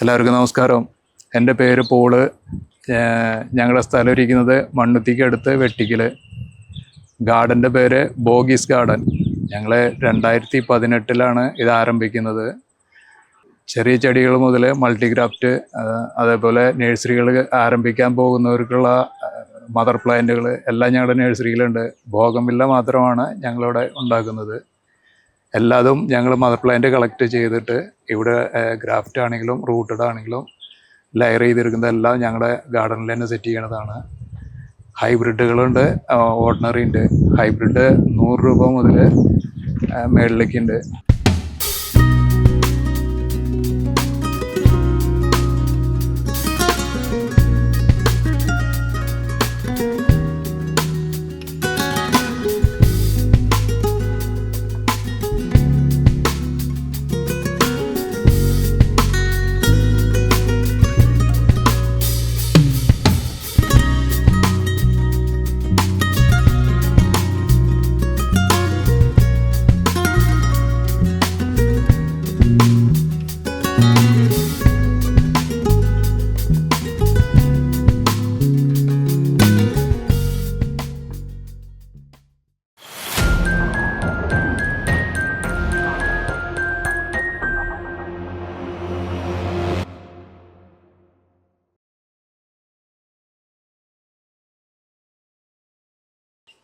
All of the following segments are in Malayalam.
എല്ലാവർക്കും നമസ്കാരം. എന്റെ പേര് പോൾ. ഞങ്ങളുടെ സ്ഥലം ഇരിക്കുന്നത് മണ്ണുത്തിക്കടുത്ത് വെട്ടിക്കൽ ഗാർഡന്റെ പേര് ബോഗീസ് ഗാർഡൻ. ഞങ്ങൾ രണ്ടായിരത്തി പതിനെട്ടിലാണ് ഇത് ആരംഭിക്കുന്നത്. ചെറിയ ചെടികൾ മുതൽ മൾട്ടിക്രാഫ്റ്റ് അതേപോലെ നഴ്സറികൾ ആരംഭിക്കാൻ പോകുന്നവർക്കുള്ള മദർ പ്ലാന്റുകൾ എല്ലാം ഞങ്ങളുടെ നഴ്സറിയിലുണ്ട്. ഭോഗമില്ല മാത്രമാണ് ഞങ്ങളിവിടെ ഉണ്ടാക്കുന്നത്. എല്ലാതും ഞങ്ങൾ മദർ പ്ലാന്റ് കളക്ട് ചെയ്തിട്ട് ഇവിടെ ഗ്രാഫ്റ്റ് ആണെങ്കിലും റൂട്ടഡ് ആണെങ്കിലും ലെയർ ചെയ്തെടുക്കുന്നത് എല്ലാം ഞങ്ങളുടെ ഗാർഡനിൽ തന്നെ സെറ്റ് ചെയ്യണതാണ്. ഹൈബ്രിഡുകളുണ്ട് ഓർഡിനറി ഉണ്ട്. ഹൈബ്രിഡ് നൂറ് രൂപ മുതൽ മേളിലേക്കുണ്ട്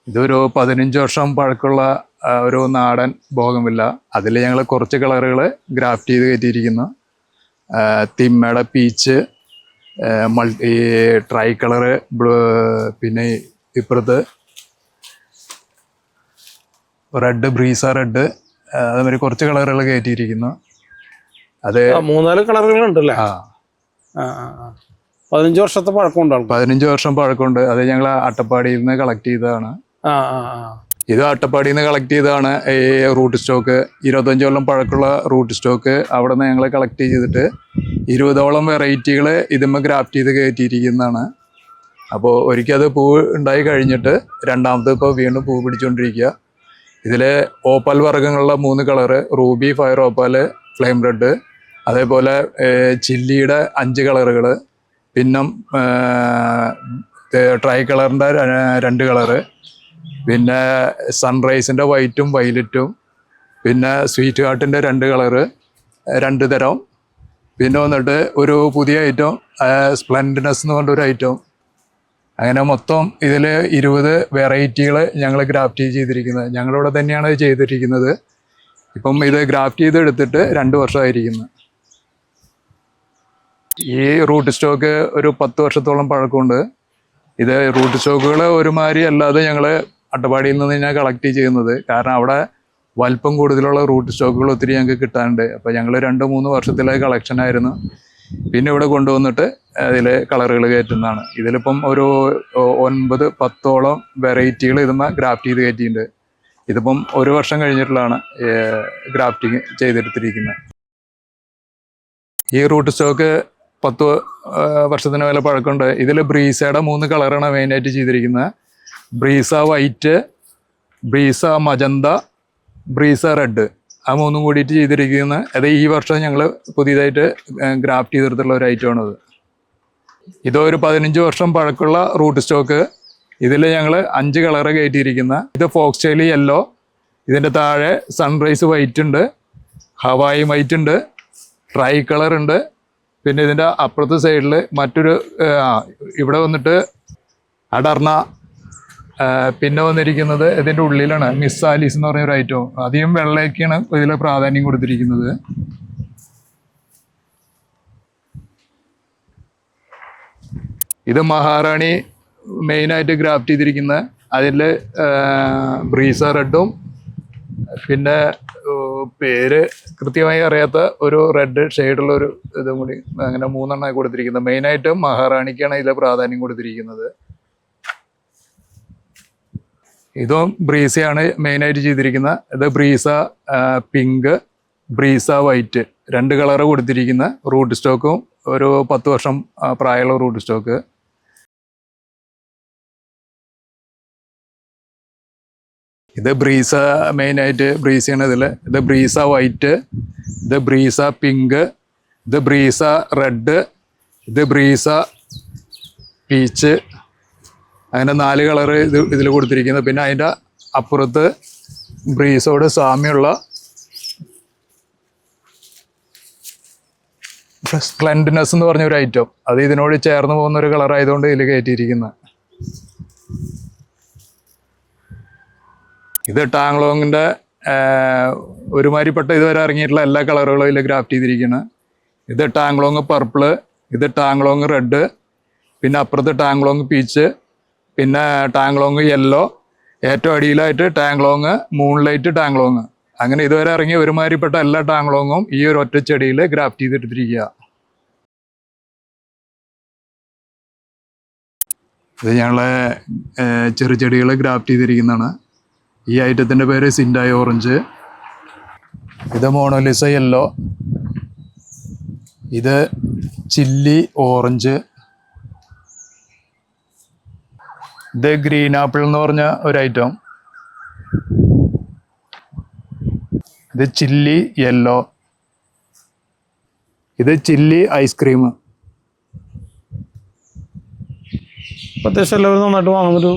ഇതൊരു പതിനഞ്ച് വർഷം പഴക്കമുള്ള ഒരു നാടൻ ഭോഗമില്ല. അതിൽ ഞങ്ങൾ കുറച്ച് കളറുകൾ ഗ്രാഫ്റ്റ് ചെയ്ത് കയറ്റിയിരിക്കുന്നു. തിമ്മയുടെ പീച്ച് മൾട്ടി ട്രൈ കളറ് പിന്നെ ഇപ്പുറത്ത് റെഡ് ബ്രീസ റെഡ് അതേമാതിരി കുറച്ച് കളറുകൾ കയറ്റിയിരിക്കുന്നു. അത് മൂന്നാൽ കളറുകൾ ഉണ്ടല്ലേ ആ പതിനഞ്ച് വർഷത്തെ പഴക്കമുണ്ടാവും പതിനഞ്ച് വർഷം പഴക്കമുണ്ട്. അത് ഞങ്ങൾ അട്ടപ്പാടിയിൽ നിന്ന് കളക്ട് ചെയ്തതാണ്. ഇത് അട്ടപ്പാടിയിൽ നിന്ന് കളക്ട് ചെയ്തതാണ്. ഈ റൂട്ട് സ്റ്റോക്ക് ഇരുപത്തഞ്ച് കൊല്ലം പഴക്കുള്ള റൂട്ട് സ്റ്റോക്ക് അവിടെ നിന്ന് ഞങ്ങൾ കളക്ട് ചെയ്തിട്ട് ഇരുപതോളം വെറൈറ്റികൾ ഇതുമ്മ ഗ്രാഫ്റ്റ് ചെയ്ത് കയറ്റിയിരിക്കുന്നതാണ്. അപ്പോൾ ഒരിക്കൽ അത് പൂ ഉണ്ടായി കഴിഞ്ഞിട്ട് രണ്ടാമത്തെ ഇപ്പോൾ വീണ്ടും പൂ പിടിച്ചുകൊണ്ടിരിക്കുക ഇതിൽ ഓപ്പൽ വർഗങ്ങളുള്ള മൂന്ന് colour ruby fire opal flame red അതേപോലെ ചില്ലിയുടെ അഞ്ച് കളറുകൾ പിന്നെ ട്രൈ കളറിന്റെ രണ്ട് കളറ് പിന്നെ സൺറൈസിന്റെ വൈറ്റും വൈലറ്റും പിന്നെ സ്വീറ്റ് ഹാർട്ടിന്റെ രണ്ട് കളറ് രണ്ട് തരം. പിന്നെ വന്നിട്ട് ഒരു പുതിയ ഐറ്റം സ്പ്ലെൻഡിനെസ് എന്ന് പറഞ്ഞൊരു ഐറ്റം അങ്ങനെ മൊത്തം ഇതിൽ ഇരുപത് വെറൈറ്റികൾ ഞങ്ങൾ ഗ്രാഫ്റ്റ് ചെയ്തിരിക്കുന്നത്. ഞങ്ങളിവിടെ തന്നെയാണ് ചെയ്തിരിക്കുന്നത്. ഇപ്പം ഇത് ഗ്രാഫ്റ്റ് ചെയ്തെടുത്തിട്ട് രണ്ട് വർഷമായിരിക്കുന്നു. ഈ റൂട്ട് സ്റ്റോക്ക് ഒരു പത്ത് വർഷത്തോളം പഴക്കമുണ്ട്. ഇത് റൂട്ട് സ്റ്റോക്കുകൾ ഒരുമാതിരി അല്ലാതെ ഞങ്ങൾ അട്ടപ്പാടിയിൽ നിന്ന് ഞാൻ കളക്ട് ചെയ്യുന്നത്. കാരണം അവിടെ വലിപ്പം കൂടുതലുള്ള റൂട്ട് സ്റ്റോക്കുകൾ ഒത്തിരി ഞങ്ങൾക്ക് കിട്ടാനുണ്ട്. അപ്പോൾ ഞങ്ങൾ രണ്ട് മൂന്ന് വർഷത്തിലെ കളക്ഷൻ ആയിരുന്നു. പിന്നെ ഇവിടെ കൊണ്ടുവന്നിട്ട് അതിൽ കളറുകൾ കയറ്റുന്നതാണ്. ഇതിലിപ്പം ഒരു ഒൻപത് പത്തോളം വെറൈറ്റികൾ ഇതുമ്പോൾ ഗ്രാഫ്റ്റ് ചെയ്ത് കയറ്റിയിട്ടുണ്ട്. ഇതിപ്പം ഒരു വർഷം കഴിഞ്ഞിട്ടുള്ളതാണ് ഗ്രാഫ്റ്റിങ് ചെയ്തെടുത്തിരിക്കുന്നത്. ഈ റൂട്ട് സ്റ്റോക്ക് പത്ത് വർഷത്തിന് മേലെ പഴക്കമുണ്ട്. ഇതിൽ ബ്രീസയുടെ മൂന്ന് കളറാണ് മെയിനായിട്ട് ചെയ്തിരിക്കുന്നത്. Breeza white Breeza magenta Breeza red ആ മൂന്നും കൂടിയിട്ട് ചെയ്തിരിക്കുന്ന അത് ഈ വർഷം ഞങ്ങൾ പുതിയതായിട്ട് ഗ്രാഫ്റ്റ് ചെയ്തെടുത്തുള്ള ഒരു ഐറ്റം ഐറ്റമാണത് ഇത് ഒരു പതിനഞ്ച് വർഷം പഴക്കമുള്ള റൂട്ട് സ്റ്റോക്ക് ഇതിൽ ഞങ്ങൾ അഞ്ച് കളറ് കയറ്റിയിരിക്കുന്ന ഇത് ഫോക്സ് സ്റ്റൈൽ യെല്ലോ ഇതിന്റെ താഴെ സൺറൈസ് വൈറ്റ് ഉണ്ട് ഹവായി വൈറ്റ് ഉണ്ട് ട്രൈ കളർ ഉണ്ട് പിന്നെ ഇതിന്റെ അപ്പുറത്തെ സൈഡിൽ മറ്റൊരു ഇവിടെ വന്നിട്ട് അടർണ പിന്നെ വന്നിരിക്കുന്നത് ഇതിന്റെ ഉള്ളിലാണ് മിസ്സാലീസ് എന്ന് പറഞ്ഞ ഒരു ഐറ്റം അധികം വെള്ളയൊക്കെയാണ് ഇതിൽ പ്രാധാന്യം കൊടുത്തിരിക്കുന്നത്. ഇത് മഹാറാണി മെയിനായിട്ട് ഗ്രാഫ്റ്റ് ചെയ്തിരിക്കുന്ന അതിൽ ബ്രീസ റെഡും പിന്നെ പേര് കൃത്യമായി അറിയാത്ത ഒരു റെഡ് ഷെയ്ഡുള്ള ഒരു ഇതും കൂടി അങ്ങനെ മൂന്നെണ്ണമായി കൊടുത്തിരിക്കുന്നത്. മെയിനായിട്ട് മഹാറാണിക്കാണ് ഇതിൽ പ്രാധാന്യം കൊടുത്തിരിക്കുന്നത്. ഇതും ബ്രീസയാണ് മെയിനായിട്ട് ചെയ്തിരിക്കുന്ന ഇത് ബ്രീസ പിങ്ക് ബ്രീസ വൈറ്റ് രണ്ട് കളറ് കൊടുത്തിരിക്കുന്ന റൂട്ട് സ്റ്റോക്കും ഒരു പത്ത് വർഷം പ്രായമുള്ള റൂട്ട് സ്റ്റോക്ക്. ഇത് ബ്രീസ മെയിനായിട്ട് ബ്രീസയാണ് ഇതിൽ ഇത് ബ്രീസ വൈറ്റ് ഇത് ബ്രീസ പിങ്ക് ഇത് ബ്രീസ റെഡ് ഇത് ബ്രീസ പീച്ച് അങ്ങനെ നാല് കളറ് ഇത് ഇതിൽ കൊടുത്തിരിക്കുന്നത് പിന്നെ അതിന്റെ അപ്പുറത്ത് ബ്രീസോട് സാമ്യമുള്ള സ്പ്ലെൻഡിനെസ് എന്ന് പറഞ്ഞ ഒരു ഐറ്റം അത് ഇതിനോട് ചേർന്ന് പോകുന്ന ഒരു കളറായതുകൊണ്ട് ഇതിൽ കയറ്റിയിരിക്കുന്നത് ഇത് ടാങ്ലോങ്ങിന്റെ ഒരുമാതിരിപ്പെട്ട ഇതുവരെ ഇറങ്ങിയിട്ടുള്ള എല്ലാ കളറുകളും ഇതിൽ ഗ്രാഫ്റ്റ് ചെയ്തിരിക്കുന്നത് ഇത് ടാങ്ലോങ് പർപ്പിൾ ഇത് ടാങ്ലോങ് റെഡ് പിന്നെ അപ്പുറത്ത് ടാങ്ലോങ് പീച്ച് പിന്നെ ടാങ്ലോങ് യെല്ലോ ഏറ്റവും അടിയിലായിട്ട് ടാങ്ലോങ് മൂൺലൈറ്റ് ടാങ്ലോങ്. അങ്ങനെ ഇതുവരെ ഇറങ്ങിയ ഒരുമാതിരിപ്പെട്ട എല്ലാ ടാങ്ലോങ്ങും ഈ ഒരു ഒറ്റ ചെടിയിൽ ഗ്രാഫ്റ്റ് ചെയ്തെടുത്തിരിക്കുക ഇത് ഞങ്ങളെ ചെറു ചെടികൾ ഗ്രാഫ്റ്റ് ചെയ്തിരിക്കുന്നതാണ്. ഈ ഐറ്റത്തിന്റെ പേര് സിൻഡായ് ഓറഞ്ച്. ഇത് മോണോലിസ യെല്ലോ. ഇത് ചില്ലി ഓറഞ്ച്. ഇത് ഗ്രീൻ ആപ്പിൾ എന്ന് പറഞ്ഞ ഒരു ഐറ്റം. ഇത് ചില്ലി യെല്ലോ. ഇത് ചില്ലി ഐസ്ക്രീം ഇപ്പൊ അത്യാവശ്യം എല്ലാവരും നന്നായിട്ട് വാങ്ങുന്നൊരു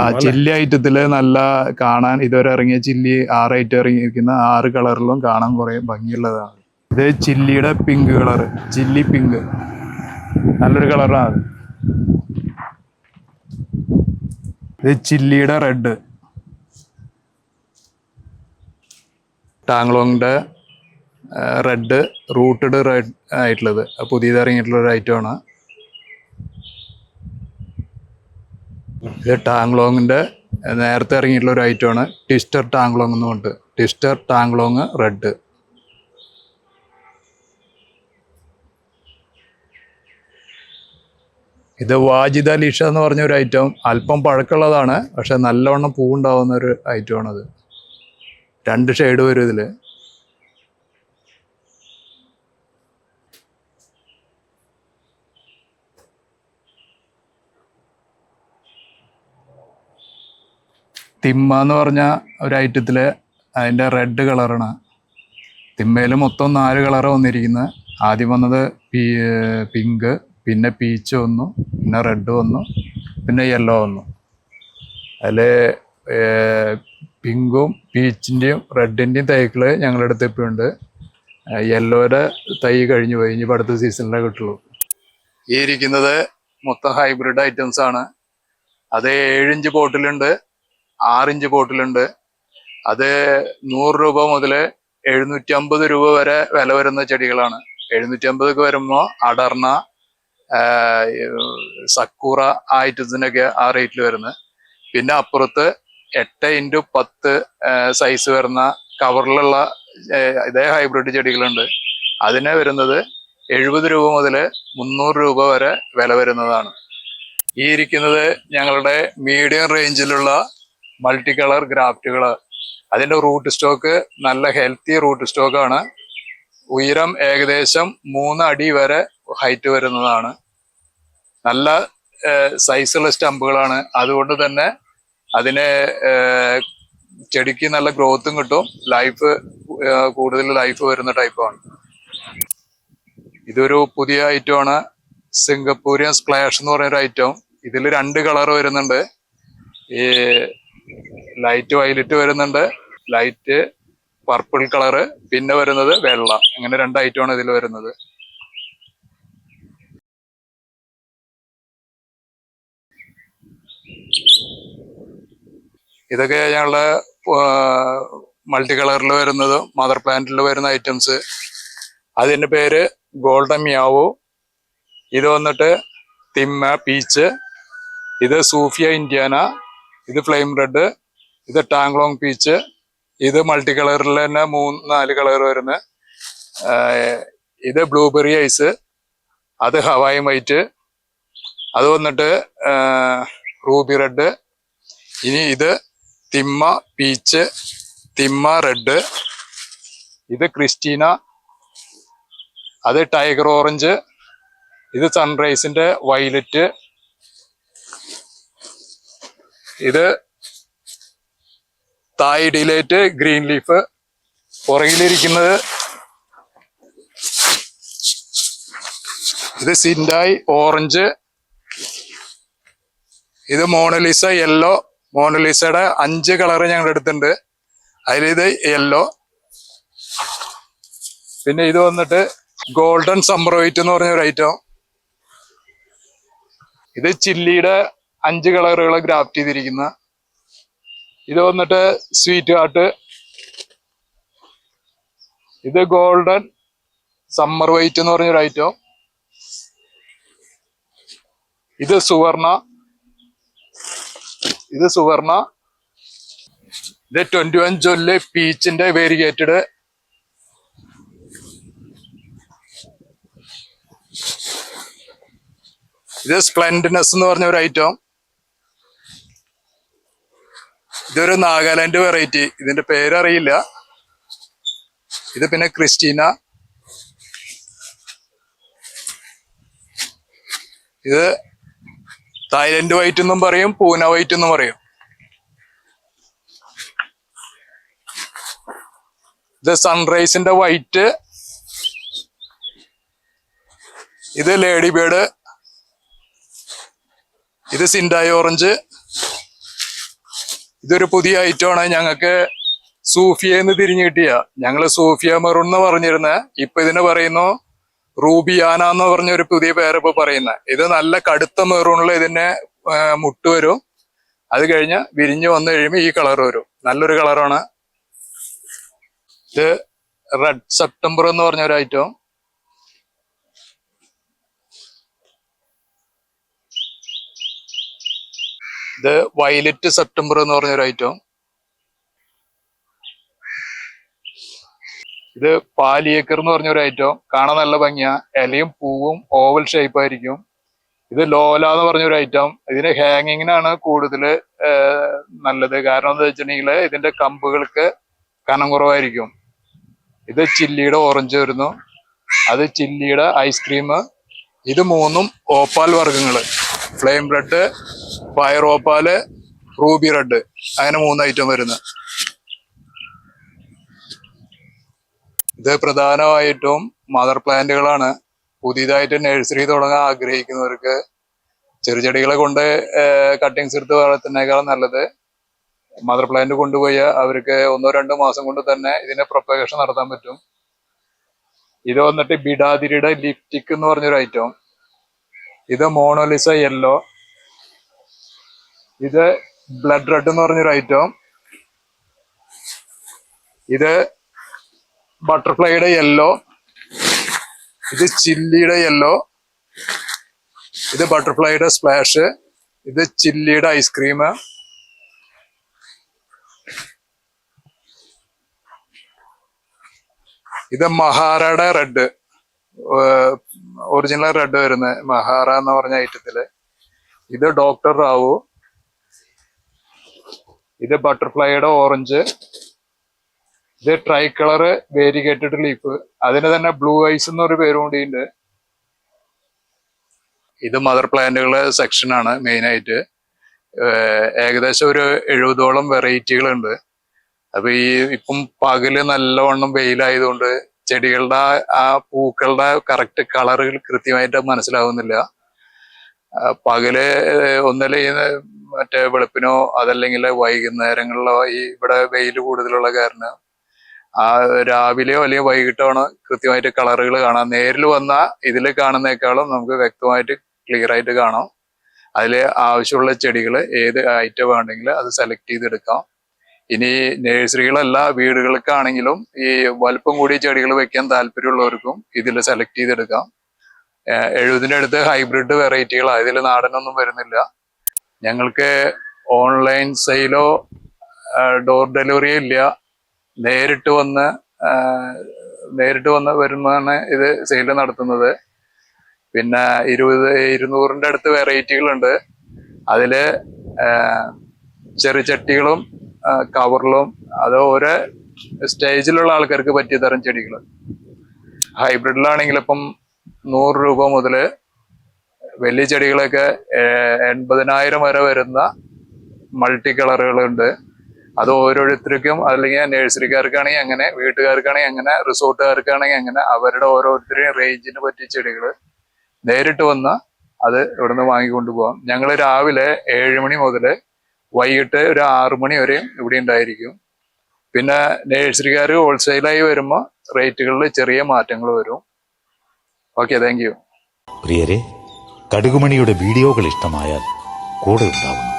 ആ ചില്ലി ഐറ്റത്തിൽ നല്ല കാണാൻ ഇതുവരെ ഇറങ്ങിയ ചില്ലി ആറ് ഐറ്റം ഇറങ്ങിയിരിക്കുന്ന ആറ് കളറിലും കാണാൻ കുറെ ഭംഗിയുള്ളതാണ്. ഇത് ചില്ലിയുടെ പിങ്ക് കളർ ചില്ലി പിങ്ക് നല്ലൊരു കളറാണ് ഇത് ചില്ലിയുടെ റെഡ് ടാങ്ലോങ്ങിന്റെ റെഡ് റൂട്ടഡ് റെഡ് ആയിട്ടുള്ളത്. പുതിയത് ഇറങ്ങിയിട്ടുള്ള ഒരു ഐറ്റമാണ് ഇത് ടാങ്ലോങ്ങിന്റെ നേരത്തെ ഇറങ്ങിയിട്ടുള്ള ഒരു ഐറ്റമാണ്. ട്വിസ്റ്റർ ടാങ്ലോങ് എന്ന് പറഞ്ഞിട്ട് ടിസ്റ്റർ ടാങ്ലോങ് റെഡ്. ഇത് വാജിദ ലിഷ എന്ന് പറഞ്ഞ ഒരു ഐറ്റം. അല്പം പഴക്കമുള്ളതാണ് പക്ഷെ നല്ലവണ്ണം പൂവുണ്ടാവുന്ന ഒരു ഐറ്റമാണത്. രണ്ട് ഷെയ്ഡ് വരും ഇതിൽ. തിമ്മ എന്ന് പറഞ്ഞ ഒരു ഐറ്റത്തിൽ അതിന്റെ റെഡ് കളറാണ്. തിമ്മയിൽ മൊത്തം നാല് കളറ് വന്നിരിക്കുന്നത് ആദ്യം വന്നത് പീ പിങ്ക് പിന്നെ പീച്ച് വന്നു പിന്നെ റെഡ് വന്നു പിന്നെ യെല്ലോ വന്നു. അതിൽ പിങ്കും പീച്ചിന്റെയും റെഡിന്റെയും തൈകൾ ഞങ്ങളുടെ അടുത്ത് ഇപ്പോൾ ഉണ്ട് യെല്ലോയുടെ തൈ കഴിഞ്ഞു പോയി. ഇനിയിപ്പോൾ അടുത്ത സീസണിലേ കിട്ടുള്ളൂ. ഈ ഇരിക്കുന്നത് മൊത്തം ഹൈബ്രിഡ് ഐറ്റംസ് ആണ് അത് ഏഴിഞ്ച് പോട്ടിലുണ്ട്. ആറിഞ്ച് ബോട്ടിലുണ്ട്. അത് നൂറ് രൂപ മുതൽ എഴുന്നൂറ്റി അമ്പത് രൂപ വരെ വില വരുന്ന ചെടികളാണ്. എഴുന്നൂറ്റി അമ്പതൊക്കെ വരുമ്പോൾ അടർണ സക്കൂറ ആയിട്ടതിനൊക്കെ ആ റേറ്റിൽ വരുന്നത്. പിന്നെ അപ്പുറത്ത് എട്ട് ഇന്റു പത്ത് സൈസ് വരുന്ന കവറിലുള്ള ഇതേ ഹൈബ്രിഡ് ചെടികളുണ്ട്. അതിന് വരുന്നത് എഴുപത് രൂപ മുതൽ മുന്നൂറ് രൂപ വരെ വില വരുന്നതാണ്. ഈ ഇരിക്കുന്നത് ഞങ്ങളുടെ മീഡിയം റേഞ്ചിലുള്ള മൾട്ടി കളർ ഗ്രാഫ്റ്റുകൾ അതിന്റെ റൂട്ട് സ്റ്റോക്ക് നല്ല ഹെൽത്തി റൂട്ട് സ്റ്റോക്കാണ് ഉയരം ഏകദേശം മൂന്ന് അടി വരെ ഹൈറ്റ് വരുന്നതാണ്. നല്ല സൈസുള്ള സ്റ്റമ്പുകളാണ് അതുകൊണ്ട് തന്നെ അതിന് ചെടിക്ക് നല്ല ഗ്രോത്തും കിട്ടും. ലൈഫ് കൂടുതൽ ലൈഫ് വരുന്ന ടൈപ്പാണ് ഇതൊരു പുതിയ ഐറ്റമാണ് സിംഗപ്പൂരിയൻ സ്പ്ലാഷ് എന്ന് പറയുന്ന ഒരു ഐറ്റം ഇതിൽ രണ്ട് കളർ വരുന്നുണ്ട്. ഈ ലൈറ്റ് വയലറ്റ് വരുന്നുണ്ട്. ലൈറ്റ് പർപ്പിൾ കളറ് പിന്നെ വരുന്നത് വെള്ള. അങ്ങനെ രണ്ട് ഐറ്റമാണ് ഇതിൽ വരുന്നത്. ഇതൊക്കെ ഞങ്ങളുടെ മൾട്ടി കളറിൽ വരുന്നത് മദർ പ്ലാന്റിൽ വരുന്ന ഐറ്റംസ് അതിന്റെ പേര് ഗോൾഡൻ മ്യാവു ഇത് വന്നിട്ട് തിമ്മ പീച്ച് ഇത് സൂഫിയ ഇന്ത്യാന. ഇത് ഫ്ലെയിം റെഡ് ഇത് ടാങ്ലോങ് പീച്ച് ഇത് മൾട്ടി കളറിൽ തന്നെ മൂന്ന് നാല് കളർ വരുന്ന ഇത് ബ്ലൂബെറി ഐസ് അത് ഹവായി വൈറ്റ് അത് വന്നിട്ട് റൂബി റെഡ് ഇനി ഇത് തിമ്മ പീച്ച് തിമ്മ റെഡ് ഇത് ക്രിസ്റ്റീന അത് ടൈഗർ ഓറഞ്ച് ഇത് സൺറൈസിന്റെ വയലറ്റ് ഇത് തായ് ഡിലേറ്റ് ഗ്രീൻ ലീഫ് പുറകിലിരിക്കുന്നത് ഇത് സിൻഡായി ഓറഞ്ച്. ഇത് മോണലിസ യെല്ലോ. മോണലിസയുടെ അഞ്ച് കളറ് ഞങ്ങളുടെ അടുത്തുണ്ട്. അതിലിത് യെല്ലോ. പിന്നെ ഇത് വന്നിട്ട് ഗോൾഡൻ സംബ്രോയിറ്റ് എന്ന് പറഞ്ഞ ഒരു ഐറ്റം. ഇത് ചില്ലിയുടെ അഞ്ച് കളറുകൾ ഗ്രാഫ്റ്റ് ചെയ്തിരിക്കുന്ന. ഇത് വന്നിട്ട് സ്വീറ്റ് ഹാർട്ട് ഇത് ഗോൾഡൻ സമ്മർ വൈറ്റ് എന്ന് പറഞ്ഞൊരു ഐറ്റം. ഇത് സുവർണ. ഇത് സുവർണ. ഇത് ട്വന്റി വൺ ജൊല്ല് പീച്ചിന്റെ വേരിഗേറ്റഡ് ഇത് സ്പ്ലെൻഡിനെസ് എന്ന് പറഞ്ഞ ഒരു ഐറ്റം. ഇതൊരു നാഗാലാൻഡ് വെറൈറ്റി ഇതിന്റെ പേരറിയില്ല. ഇത് പിന്നെ ക്രിസ്റ്റീന. ഇത് തായ്ലൻഡ് വൈറ്റ് എന്നും പറയും പൂന വൈറ്റ് എന്നും പറയും. ഇത് സൺറൈസിന്റെ വൈറ്റ് ഇത് ലേഡി ബേഡ് ഇത് സിൻഡായി ഓറഞ്ച് ഇതൊരു പുതിയ ഐറ്റമാണ്. ഞങ്ങൾക്ക് സൂഫിയ എന്ന് തിരിഞ്ഞു കിട്ടിയ. ഞങ്ങൾ സൂഫിയ മെറൂൺ എന്ന് പറഞ്ഞിരുന്ന. ഇപ്പൊ ഇതിന് പറയുന്നു റൂബിയാന എന്ന് പറഞ്ഞ ഒരു പുതിയ പേര് ഇപ്പൊ പറയുന്നത് ഇത് നല്ല കടുത്ത മെറൂണിൽ ഇതിന്റെ മുട്ട് വരും. അത് കഴിഞ്ഞ് വിരിഞ്ഞു വന്നു കഴിയുമ്പോൾ ഈ കളർ വരും. നല്ലൊരു കളറാണ്. ഇത് റെഡ് സെപ്റ്റംബർ എന്ന് പറഞ്ഞ ഒരു ഐറ്റം. ഇത് വയലറ്റ് സെപ്റ്റംബർ എന്ന് പറഞ്ഞ ഒരു ഐറ്റം ഇത് പാലിയേക്കർ എന്ന് പറഞ്ഞ ഒരു ഐറ്റം കാണാൻ നല്ല ഭംഗിയാ. ഇലയും പൂവും ഓവൽ ഷേപ്പ് ആയിരിക്കും. ഇത് ലോല എന്ന് പറഞ്ഞൊരു ഐറ്റം ഇതിന് ഹാങ്ങിങ്ങിനാണ് കൂടുതൽ നല്ലത്. കാരണം എന്താ വെച്ചിട്ടുണ്ടെങ്കിൽ ഇതിന്റെ കമ്പുകൾക്ക് കനം കുറവായിരിക്കും. ഇത് ചില്ലിയുടെ ഓറഞ്ച് വരുന്നു. അത് ചില്ലിയുടെ ഐസ്ക്രീം ഇത് മൂന്നും opal വർഗങ്ങൾ flame red fire ruby red അങ്ങനെ മൂന്ന് ഐറ്റം വരുന്നത്. ഇത് പ്രധാനമായിട്ടും മദർ പ്ലാന്റുകളാണ്. പുതിയതായിട്ട് നഴ്സറി തുടങ്ങാൻ ആഗ്രഹിക്കുന്നവർക്ക് ചെറുചെടികളെ കൊണ്ട് കട്ടിങ്സ് എടുത്ത് വളർത്തുന്നേക്കാൾ നല്ലത് മദർ പ്ലാന്റ് കൊണ്ടുപോയി അവർക്ക് ഒന്നോ രണ്ടോ മാസം കൊണ്ട് തന്നെ ഇതിനെ പ്രൊപ്പഗേഷൻ നടത്താൻ പറ്റും. ഇത് വന്നിട്ട് ബിഡാതിരിയുടെ ലിപ്റ്റിക് എന്ന് പറഞ്ഞൊരു ഐറ്റം. ഇത് മോണോലിസ യെല്ലോ. ഇത് ബ്ലഡ് റെഡ് എന്ന് പറഞ്ഞൊരു ഐറ്റം ഇത് ബട്ടർഫ്ലൈയുടെ യെല്ലോ ഇത് ചില്ലിയുടെ യെല്ലോ ഇത് ബട്ടർഫ്ലൈയുടെ സ്പ്ലാഷ് ഇത് ചില്ലിയുടെ ഐസ്ക്രീം ഇത് മഹാറയുടെ റെഡ് ഒറിജിനൽ റെഡ് വരുന്നത് മഹാറ എന്ന് പറഞ്ഞ ഐറ്റത്തിൽ ഇത് ഡോക്ടർ റാവു. ഇത് ബട്ടർഫ്ലൈയുടെ ഓറഞ്ച് ഇത് ട്രൈ കളർ വേരിഗേറ്റഡ് ലീഫ് അതിന് തന്നെ ബ്ലൂ ഐസ് എന്നൊരു പേരും കൂടിയുണ്ട് ഇത് മദർ പ്ലാന്റുകളെ സെക്ഷനാണ് മെയിനായിട്ട് ഏകദേശം ഒരു എഴുപതോളം വെറൈറ്റികളുണ്ട് അപ്പൊ ഈ ഇപ്പം പകൽ നല്ലവണ്ണം വെയിലായതുകൊണ്ട് ചെടികളുടെ ആ- പൂക്കളുടെ കറക്റ്റ് കളറുകൾ കൃത്യമായിട്ട് മനസ്സിലാവുന്നില്ല. പകൽ ഒന്നല്ല മറ്റേ വെളുപ്പിനോ അതല്ലെങ്കിൽ വൈകുന്നേരങ്ങളിലോ ഈ ഇവിടെ വെയിൽ കൂടുതലുള്ള കാരണം ആ രാവിലെയോ അല്ലെങ്കിൽ വൈകിട്ടോ ആണ് കൃത്യമായിട്ട് കളറുകൾ കാണാം. നേരിൽ വന്ന ഇതിൽ കാണുന്നേക്കാളും നമുക്ക് വ്യക്തമായിട്ട് ക്ലിയർ ആയിട്ട് കാണാം. അതിൽ ആവശ്യമുള്ള ചെടികൾ ഏത് ഐറ്റം ആണെങ്കിൽ അത് സെലക്ട് ചെയ്തെടുക്കാം. ഇനി നഴ്സറികളല്ല വീടുകൾക്കാണെങ്കിലും ഈ വലുപ്പം കൂടിയ ചെടികൾ വെക്കാൻ താല്പര്യമുള്ളവർക്കും ഇതിൽ സെലക്ട് ചെയ്തെടുക്കാം. അടുത്ത് ഹൈബ്രിഡ് വെറൈറ്റികളാണ് ഇതിൽ നാടനൊന്നും വരുന്നില്ല. ഞങ്ങൾക്ക് ഓൺലൈൻ സെയിലോ ഡോർ ഡെലിവറിയോ ഇല്ല. നേരിട്ട് വന്ന് നേരിട്ട് വന്ന് വരുമ്പോഴാണ് ഇത് സെയിൽ നടത്തുന്നത്. പിന്നെ ഇരുപത് ഇരുന്നൂറിന്റെ അടുത്ത് വെറൈറ്റികളുണ്ട്. അതിൽ ചെറുചട്ടികളും കവറിലും അത് ഓരോ സ്റ്റേജിലുള്ള ആൾക്കാർക്ക് പറ്റിയ തരം ചെടികൾ ഹൈബ്രിഡിലാണെങ്കിൽ ഇപ്പം നൂറ് രൂപ മുതൽ വലിയ ചെടികളൊക്കെ എൺപതിനായിരം വരെ വരുന്ന മൾട്ടി കളറുകളുണ്ട് അത് ഓരോരുത്തർക്കും അല്ലെങ്കിൽ നഴ്സറിക്കാർക്കാണെങ്കിൽ അങ്ങനെ വീട്ടുകാർക്കാണെങ്കിൽ അങ്ങനെ റിസോർട്ടുകാർക്കാണെങ്കിൽ അങ്ങനെ അവരുടെ ഓരോരുത്തരെയും റേഞ്ചിന് പറ്റിയ ചെടികൾ നേരിട്ട് വന്ന് അത് ഇവിടുന്ന് വാങ്ങിക്കൊണ്ട് പോകാം ഞങ്ങൾ രാവിലെ ഏഴ് മണി മുതൽ വൈകിട്ട് ഒരു ആറു മണി വരെയും ഇവിടെ ഉണ്ടായിരിക്കും. പിന്നെ നഴ്സറിക്കാർ ഹോൾസെയിലായി വരുമ്പോൾ റേറ്റുകളിൽ ചെറിയ മാറ്റങ്ങൾ വരും. Okay thank you. കടുകുമണിയുടെ വീഡിയോകൾ ഇഷ്ടമായാൽ കൂടെ ഉണ്ടാവുന്നു